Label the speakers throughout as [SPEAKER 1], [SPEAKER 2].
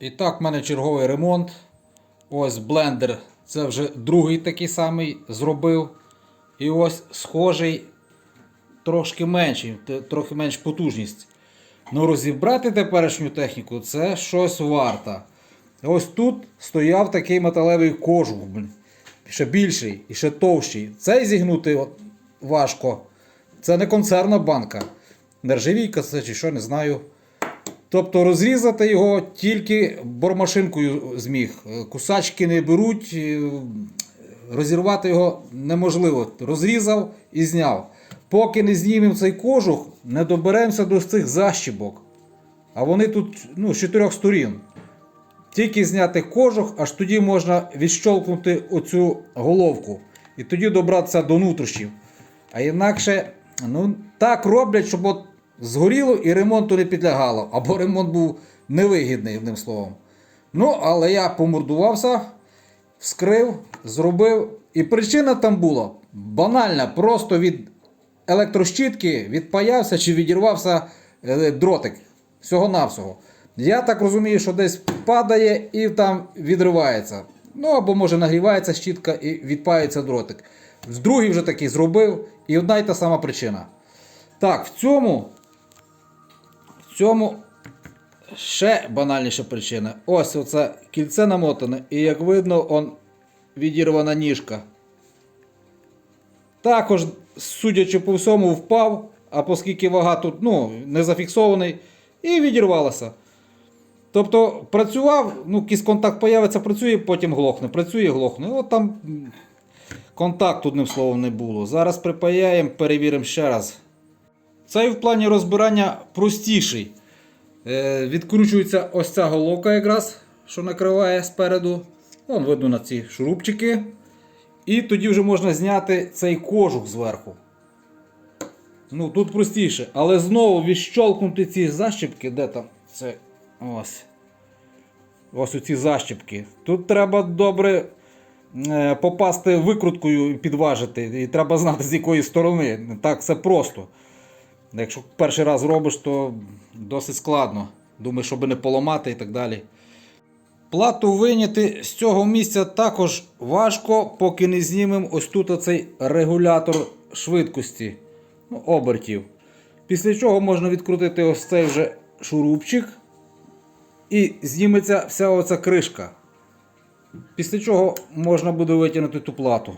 [SPEAKER 1] І так, в мене черговий ремонт. Ось блендер. Це вже другий такий самий зробив. І ось схожий, трошки менший, трохи менш потужність. Ну, розібрати теперішню техніку це щось варто. Ось тут стояв такий металевий кожух, ще більший і ще товщий. Цей зігнути важко. Це не консервна банка. Нержавійка це чи що, не знаю. Тобто розрізати його тільки бормашинкою зміг. Е, Кусачки не беруть, е, розірвати його неможливо. Розрізав і зняв. Поки не знімемо цей кожух, не доберемося до цих защібок. А вони тут ну, з чотирьох сторін. Тільки зняти кожух, аж тоді можна відщолкнути оцю головку. І тоді добратися до нутрощів. А інакше, ну, так роблять, щоб от згоріло і ремонту не підлягало. Або ремонт був невигідний, одним словом. Ну, але я помордувався, вскрив, зробив. І причина там була банальна, просто від електрощітки відпаявся чи відірвався е, дротик. Всього-навсього. Я так розумію, що десь падає і там відривається. Ну або може нагрівається щітка і відпається дротик. Другий вже такий зробив, і одна й та сама причина. Так, в цьому. Цьому ще банальніша причина. Ось оце кільце намотане, і як видно, он відірвана ніжка. Також, судячи по всьому, впав, а оскільки вага тут ну, не зафіксований, і відірвалася. Тобто працював, ну, якийсь контакт появиться, працює, потім глохне, працює, глохне. От там контакту, одним словом, не було. Зараз припаяємо, перевіримо ще раз. Цей в плані розбирання простіший. Е, відкручується ось ця головка якраз, що накриває спереду. Вон видно на ці шурупчики. І тоді вже можна зняти цей кожух зверху. Ну, тут простіше. Але знову відщолкнути ці защіпки, де там це ось. Ось оці защіпки. Тут треба добре е, попасти викруткою і підважити. І треба знати з якої сторони. Так все просто. Якщо перший раз робиш, то досить складно. Думаю, щоб не поламати і так далі. Плату виняти з цього місця також важко, поки не знімемо ось тут оцей регулятор швидкості ну, обертів. Після чого можна відкрутити ось цей вже шурупчик і зніметься вся оця кришка. Після чого можна буде витягнути ту плату.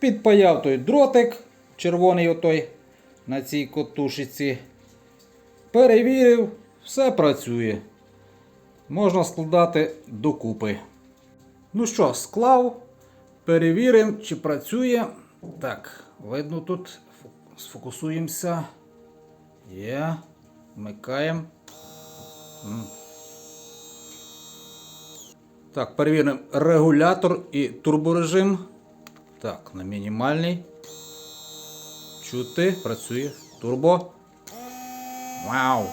[SPEAKER 1] Підпаяв той дротик, червоний отой на цій котушиці. Перевірив, все працює. Можна складати докупи. Ну що, склав, перевіримо, чи працює. Так, видно тут. Сфокусуємося. Є. Вмикаємо. Так, перевіримо регулятор і турборежим. Так, на мінімальний. Чути, працює. Турбо. Вау!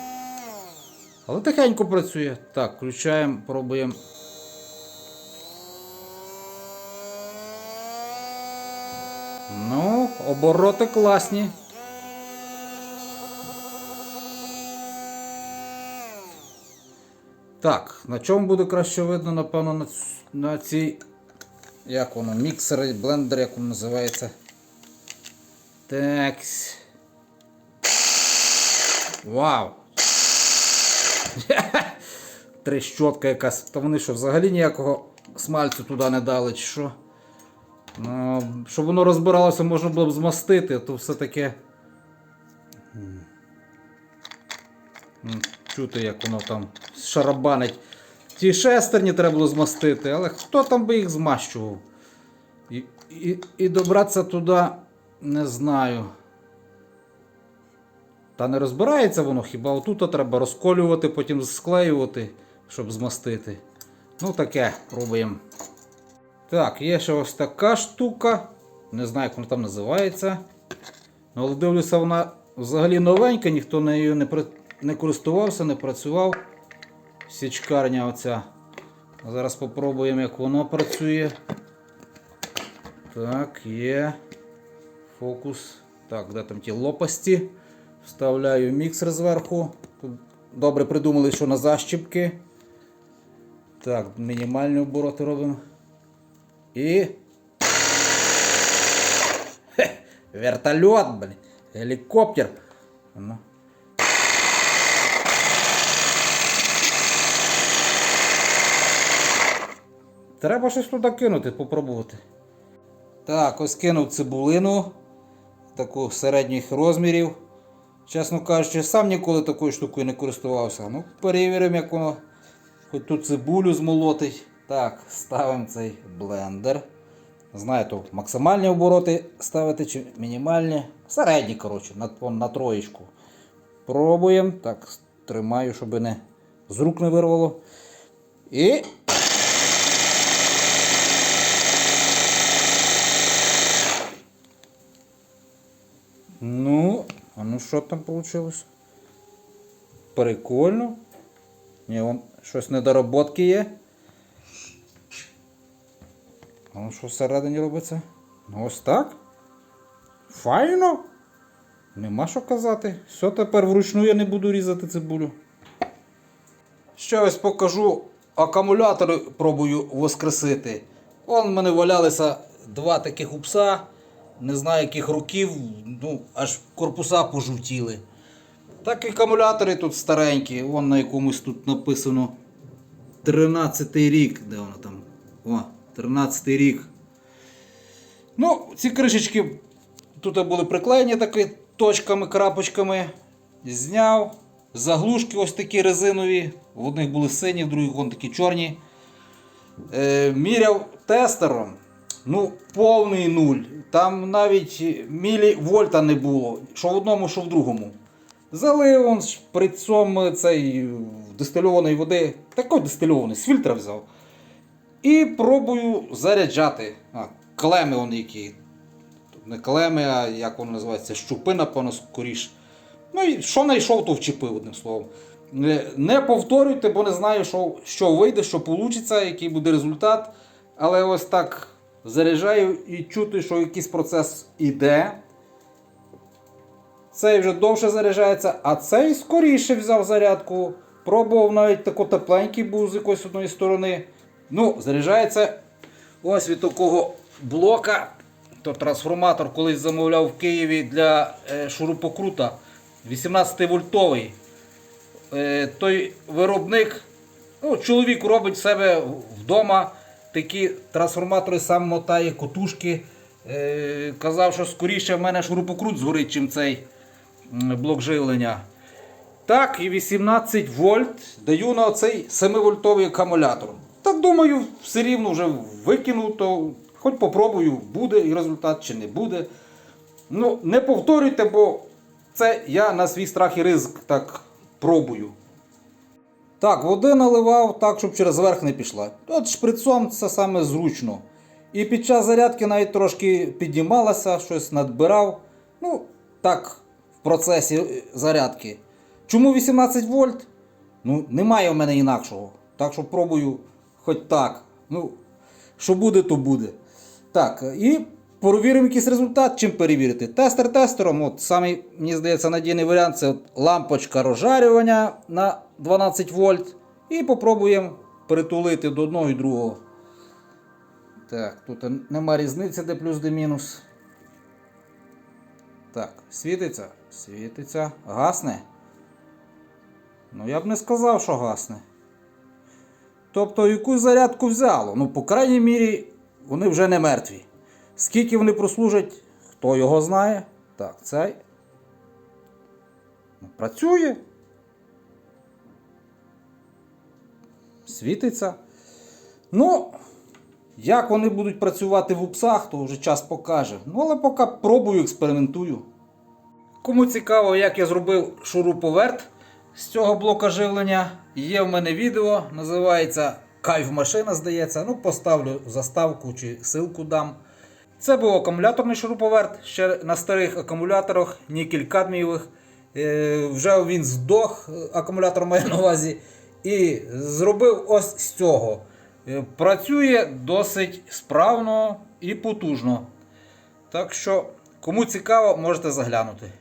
[SPEAKER 1] Але тихенько працює. Так, включаємо, пробуємо. Ну, обороти класні. Так, на чому буде краще видно, напевно, на, на цій. Як воно? Міксер, блендер, як воно називається. Такс. Вау! Трещотка якась. Та вони що, взагалі ніякого смальцю туди не дали, чи що? Ну, щоб воно розбиралося, можна було б змастити, то все таке. М. М, Чути, як воно там шарабанить. Ті шестерні треба було змастити, але хто там би їх змащував? І, і, і добратися туди не знаю. Та не розбирається воно, хіба отут треба розколювати, потім склеювати, щоб змастити. Ну таке, пробуємо. Так, є ще ось така штука. Не знаю, як вона там називається. Ну, Але дивлюся, вона взагалі новенька, ніхто нею не, при- не користувався, не працював. Січкарня оця. Зараз спробуємо, як воно працює. Так, є. Фокус. Так, де там ті лопасті. Вставляю міксер зверху. Тут добре придумали, що на защіпки. Так, мінімальні обороти робимо. І. Хе, вертольот, блін. Гелікоптер. Ну. Треба щось туди кинути, попробувати. Так, ось кинув цибулину. Таку середніх розмірів. Чесно кажучи, сам ніколи такою штукою не користувався. Ну, перевіримо, як воно. Хоч тут цибулю змолотить. Так, ставимо цей блендер. Знаю, то максимальні обороти ставити чи мінімальні. Середні, коротше, на, на троєчку. Пробуємо. Так, тримаю, щоб не з рук не вирвало. І. Ну, а ну що там вийшло? Прикольно. Ні, вон щось недороботки є. А ну що всередині робиться? Ну ось так. Файно. Нема що казати. Все, тепер вручну я не буду різати цибулю. Ще ось покажу. Акумулятори пробую воскресити. Вон в мене валялися два таких упса. Не знаю яких років, ну, аж корпуса пожовтіли. Так і акумулятори тут старенькі, вон на якомусь тут написано 13 рік. Де воно там? О, 13 рік. Ну, ці кришечки тут були приклеєні такі точками, крапочками. Зняв. Заглушки ось такі резинові. В одних були сині, в других вон такі чорні. Е, міряв тестером. Ну, повний нуль. Там навіть мілівольта не було. Що в одному, що в другому. Залив он шприцом цей дистильованої води. Такої дистильованої, з фільтра взяв. І пробую заряджати. А, клеми вони які. Не клеми, а як воно називається, щупи, напевно, скоріш. Ну і що знайшов, то вчепив, одним словом. Не- Не повторюйте, бо не знаю, що, що вийде, що вийде, який буде результат. Але ось так заряджаю і чути, що якийсь процес іде. Цей вже довше заряджається, а цей скоріше взяв зарядку. Пробував навіть тако тепленький був з якоїсь одної сторони. Ну, заряджається ось від такого блока. То трансформатор колись замовляв в Києві для е, шурупокрута 18 вольтовий. Е, той виробник, ну, чоловік робить себе вдома такі трансформатори, сам мотає котушки. Е, казав, що скоріше в мене шурупокрут згорить, чим цей блок живлення. Так, і 18 вольт даю на оцей 7-вольтовий акумулятор. Та думаю, все рівно вже викину, то хоч попробую, буде і результат чи не буде. Ну, не повторюйте, бо це я на свій страх і ризик так пробую. Так, води наливав так, щоб через верх не пішла. От шприцом це саме зручно. І під час зарядки навіть трошки піднімалася, щось надбирав. Ну, так, в процесі зарядки. Чому 18 вольт? Ну, немає в мене інакшого. Так що пробую хоч так. Ну, що буде, то буде. Так, і перевіримо якийсь результат, чим перевірити. Тестер тестером, от самий, мені здається, надійний варіант це от лампочка розжарювання на 12 вольт. І попробуємо притулити до одного і другого. Так, тут нема різниці, де плюс, де мінус. Так, світиться? Світиться. Гасне? Ну, я б не сказав, що гасне. Тобто якусь зарядку взяло. Ну, по крайній мірі, вони вже не мертві. Скільки вони прослужать, хто його знає. Так, цей. Ну, Працює. Світиться. Ну, як вони будуть працювати в упсах, то вже час покаже. Ну, але поки пробую, експериментую. Кому цікаво, як я зробив шуруповерт з цього блока живлення, є в мене відео, називається Кайф машина, здається. Ну, поставлю заставку чи ссылку дам. Це був акумуляторний шуруповерт ще на старих акумуляторах, нікель кадмієвих. Е, Вже він здох, акумулятор має на увазі. І зробив ось з цього. Е, Працює досить справно і потужно. Так що, кому цікаво, можете заглянути.